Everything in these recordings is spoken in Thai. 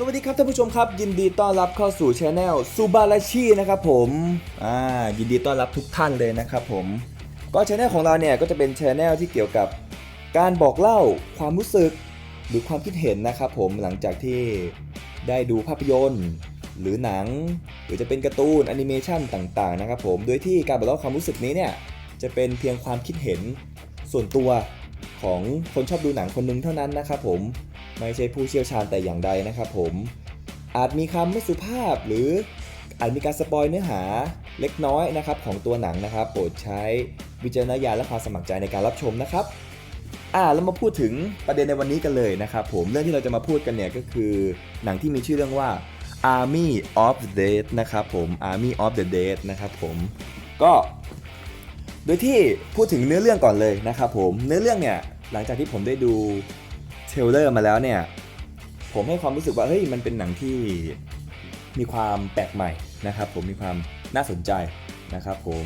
สวัสดีครับท่านผู้ชมครับ ยินดีต้อนรับเข้าสู่ช anel ซูบาราชินะครับผมอ่ายินดีต้อนรับทุกท่านเลยนะครับผมก็ช anel ของเราเนี่ยก็จะเป็นช anel ที่เกี่ยวกับการบอกเล่าความรู้สึกหรือความคิดเห็นนะครับผมหลังจากที่ได้ดูภาพยนตร์ หรือหนัง หรือจะเป็นการ์ตูนแอนิเมชันต่างๆนะครับผมโดยที่การบอกเล่าความรู้สึกนี้เนี่ยจะเป็นเพียงความคิดเห็นส่วนตัวของคนชอบดูหนังคนหนึงเท่านั้นนะครับผม ไม่ใช่ผู้เชี่ยวชาญแต่อย่างใดนะครับผม อาจมีคำไม่สุภาพหรืออาจมีการสปอยเนื้อหาเล็กน้อยนะครับของตัวหนังนะครับ โปรดใช้วิจารณญาณและความสมัครใจในการรับชมนะครับอ่าแล้วมาพูดถึงประเด็นในวันนี้กันเลยนะครับผมเรื่องที่เราจะมาพูดกันเนี่ยก็คือหนังที่มีชื่อเรื่องว่า Army of the Dead นะครับผม Army of the Dead นะครับผมก็โดยที่พูดถึงเนื้อเรื่องก่อนเลยนะครับผมเนื้อเรื่องเนี่ยหลังจากที่ผมได้ดู เทรลเลอร์มาแล้วเนี่ย ผมให้ความรู้สึกว่าเฮ้ยมันเป็นหนังที่มีความแปลกใหม่นะครับ ผมมีความน่าสนใจนะครับ ผม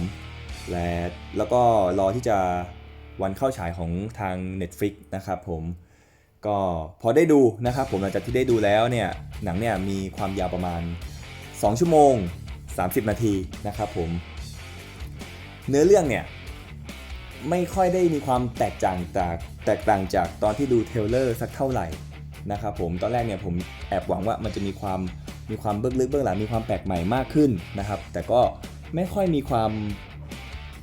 และแล้วก็รอที่จะวันเข้าฉายของทาง Netflix นะครับ ผมก็พอได้ดูนะครับ ผมหลังจากที่ได้ดูแล้วเนี่ยหนังเนี่ยมีความยาวประมาณ 2 ชั่วโมง 30 นาทีนะครับ ผม เนื้อเรื่องเนี่ยไม่ค่อยได้มีความแตกต่างจาก แตกต่างจากตอนที่ดูเทเลอร์สักเท่าไหร่นะครับผมตอนแรกเนี่ยผมแอบหวังว่ามันจะมีความมีความเบื้องลึกเบื้องหลังมีความแปลกใหม่มากขึ้นนะครับ แต่ก็ไม่ค่อยมีความ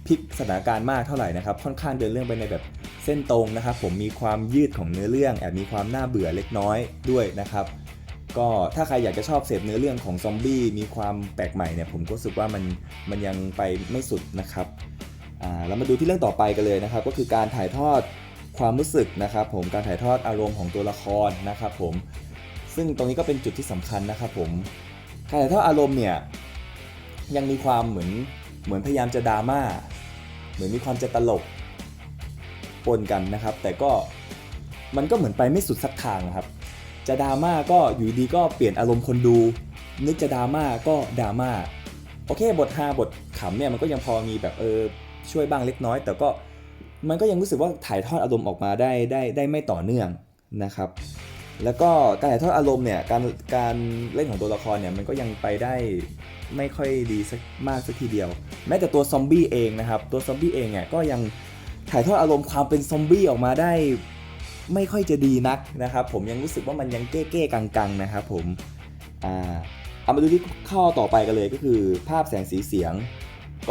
พลิกสถานการณ์มากเท่าไหร่นะครับ ค่อนข้างเดินเรื่องไปในแบบเส้นตรงนะครับ ผมมีความยืดของเนื้อเรื่องแอบมีความน่าเบื่อเล็กน้อยด้วยนะครับ ก็ถ้าใครอยากจะชอบเสพเนื้อเรื่องของซอมบี้มีความแปลกใหม่เนี่ยผมก็รู้สึกว่ามันมันยังไปไม่สุดนะครับอ่าเรามาดูที่เรื่องต่อไปกันเลยนะครับ ก็คือการถ่ายทอด ความรู้สึกนะครับผมการถ่ายทอดอารมณ์ของตัวละครนะครับผมซึ่งตรงนี้ก็เป็นจุดที่สำคัญนะครับผมการถ่ายทอดอารมณ์เนี่ยยังมีความเหมือนเหมือนพยายามจะดราม่าเหมือนมีความจะตลกปนกันนะครับ แต่ก็มันก็เหมือนไปไม่สุดสักทางนะครับ จะดราม่าก็อยู่ดีก็เปลี่ยนอารมณ์คนดู นึกจะดราม่าก็ดราม่าโอเคบทฮาบทขำเนี่ยมันก็ยังพอมีแบบเออช่วยบ้างเล็กน้อย แต่ก็ มันก็ยังรู้สึกว่าถ่ายทอดอารมณ์ออกมาได้ได้ได้ไม่ต่อเนื่องนะครับ แล้วก็การถ่ายทอดอารมณ์เนี่ยการการเล่นของตัวละครเนี่ยมันก็ยังไปได้ไม่ค่อยดีสักมากสักทีเดียว แม้แต่ตัวซอมบี้เองนะครับตัวซอมบี้เองเนี่ยก็ยังถ่ายทอดอารมณ์ความเป็นซอมบี้ออกมาได้ไม่ค่อยจะดีนักนะครับ ผมยังรู้สึกว่ามันยังเก้เก้กังกังๆนะครับผมอ่าเอามาดูที่ข้อต่อไปกันเลยก็คือภาพแสงสีเสียง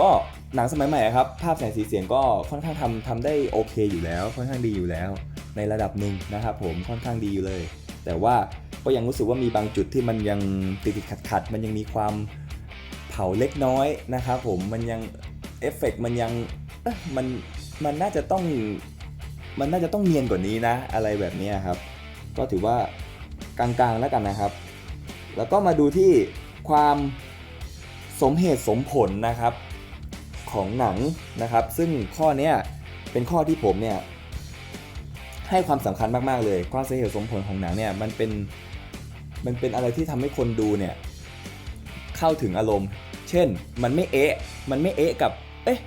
ก็หนังสมัยใหม่ครับ ภาพแสงสีเสียงก็ค่อนข้างทำทำได้โอเคอยู่แล้ว ค่อนข้างดีอยู่แล้ว ในระดับหนึ่งนะครับผมค่อนข้างดีอยู่เลย แต่ว่าก็ยังรู้สึกว่ามีบางจุดที่มันยังติดติดขัดขัดมันยังมีความเผาเล็กน้อยนะครับผมมันยังเอฟเฟกต์มันยังมันมันน่าจะต้องมันน่าจะต้องเนียนกว่านี้นะ อะไรแบบนี้ครับ ก็ถือว่ากลางๆแล้วกันนะครับ แล้วก็มาดูที่ความสมเหตุสมผลนะครับ ของหนังนะครับ ซึ่งข้อเนี้ยเป็นข้อที่ผมเนี่ยให้ความสำคัญมาก ๆ เลยความเสมเหตุสมผลของหนังเนี่ยมันเป็นมันเป็นอะไรที่ทำให้คนดูเนี่ยเข้าถึงอารมณ์ เช่นมันไม่เอ๊ะมันไม่เอ๊ะกับ เอ๊ะ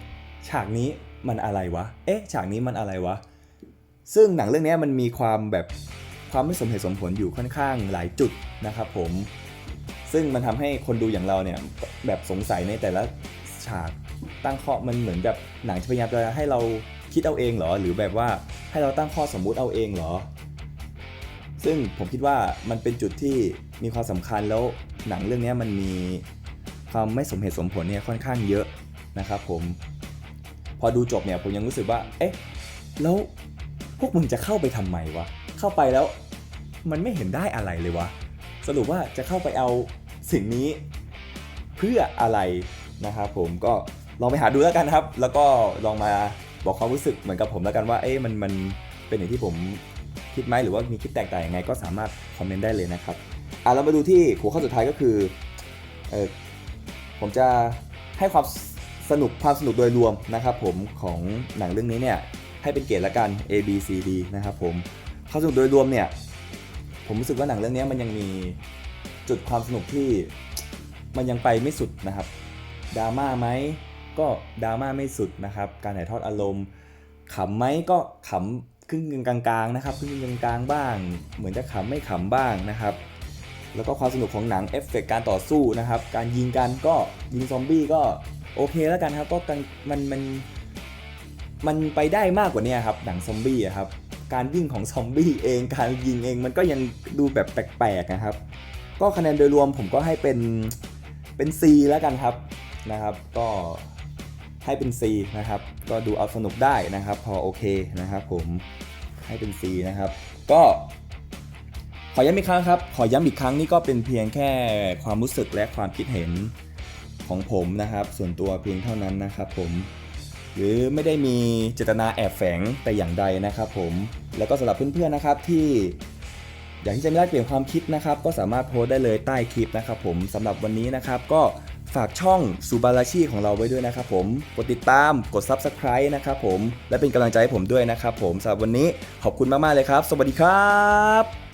ฉากนี้มันอะไรวะ เอ๊ะฉากนี้มันอะไรวะ ซึ่งหนังเรื่องนี้มันมีความแบบความไม่สมเหตุสมผลอยู่ค่อนข้างหลายจุดนะครับผม ซึ่งมันทำให้คนดูอย่างเราเนี่ยแบบสงสัยในแต่ละฉาก ตั้งข้อมันเหมือนแบบหนังพยายามจะให้เราคิดเอาเองเหรอ หรือแบบว่าให้เราตั้งข้อสมมุติเอาเองเหรอ ซึ่งผมคิดว่ามันเป็นจุดที่มีความสำคัญแล้วหนังเรื่องนี้มันมีความไม่สมเหตุสมผลเนี่ยค่อนข้างเยอะนะครับผมพอดูจบเนี่ยผมยังรู้สึกว่า เอ๊ะ แล้วพวกมึงจะเข้าไปทำไมวะ เข้าไปแล้วมันไม่เห็นได้อะไรเลยวะ สรุปว่าจะเข้าไปเอาสิ่งนี้เพื่ออะไรนะครับผมก็ ลองไปหาดูแล้วกันครับ แล้วก็ลองมาบอกความรู้สึกเหมือนกับผมแล้วกันว่าเอ๊ะมันมันเป็นอย่างที่ผมคิดไหมหรือว่ามีคิดแตกต่างยังไงก็สามารถคอมเมนต์ได้เลยนะครับอะเรามาดูที่หัวข้อสุดท้ายก็คือเออผมจะให้ความสนุกความสนุกโดยรวมนะครับผมของหนังเรื่องนี้เนี่ยให้เป็นเกรดละกัน A B C D นะครับผมความสนุกโดยรวมเนี่ยผมรู้สึกว่าหนังเรื่องนี้มันยังมีจุดความสนุกที่มันยังไปไม่สุดนะครับดราม่าไหม ก็ดราม่าไม่สุดนะครับ การถ่ายทอดอารมณ์ขำไหมก็ขำครึ่งกลางๆนะครับครึ่งกลางๆบ้าง เหมือนจะขำไม่ขำบ้างนะครับ แล้วก็ความสนุกของหนังเอฟเฟกต์การต่อสู้นะครับ การยิงกันก็ยิงซอมบี้ก็โอเคแล้วกันครับก็มันมันมันไปได้มากกว่านี้ครับหนังซอมบี้ครับการวิ่งของซอมบี้เองการยิงเองมันก็ยังดูแบบแปลกๆนะครับ ก็คะแนนโดยรวมผมก็ให้เป็นเป็น C แล้วกันครับนะครับ ก็ ให้เป็น C นะครับ ก็ดูเอาสนุกได้นะครับ พอโอเคนะครับผมให้เป็น C นะครับ ก็ขอย้ำอีกครั้งครับ ขอย้ำอีกครั้งนี่ก็เป็นเพียงแค่ความรู้สึกและความคิดเห็นของผมนะครับ ส่วนตัวเพียงเท่านั้นนะครับ ผมหรือไม่ได้มีเจตนาแอบแฝงแต่อย่างใดนะครับ ผมแล้วก็สำหรับเพื่อนๆนะครับที่อยากที่จะไม่ได้เปลี่ยนความคิดนะครับ ก็สามารถโพสได้เลยใต้คลิปนะครับ ผมสำหรับวันนี้นะครับก็ ฝากช่องซูบาราชีของเราไว้ด้วยนะครับผม กดติดตาม กด Subscribe นะครับผม และเป็นกำลังใจให้ผมด้วยนะครับผมสำหรับวันนี้ขอบคุณมาก ๆ เลยครับ สวัสดีครับ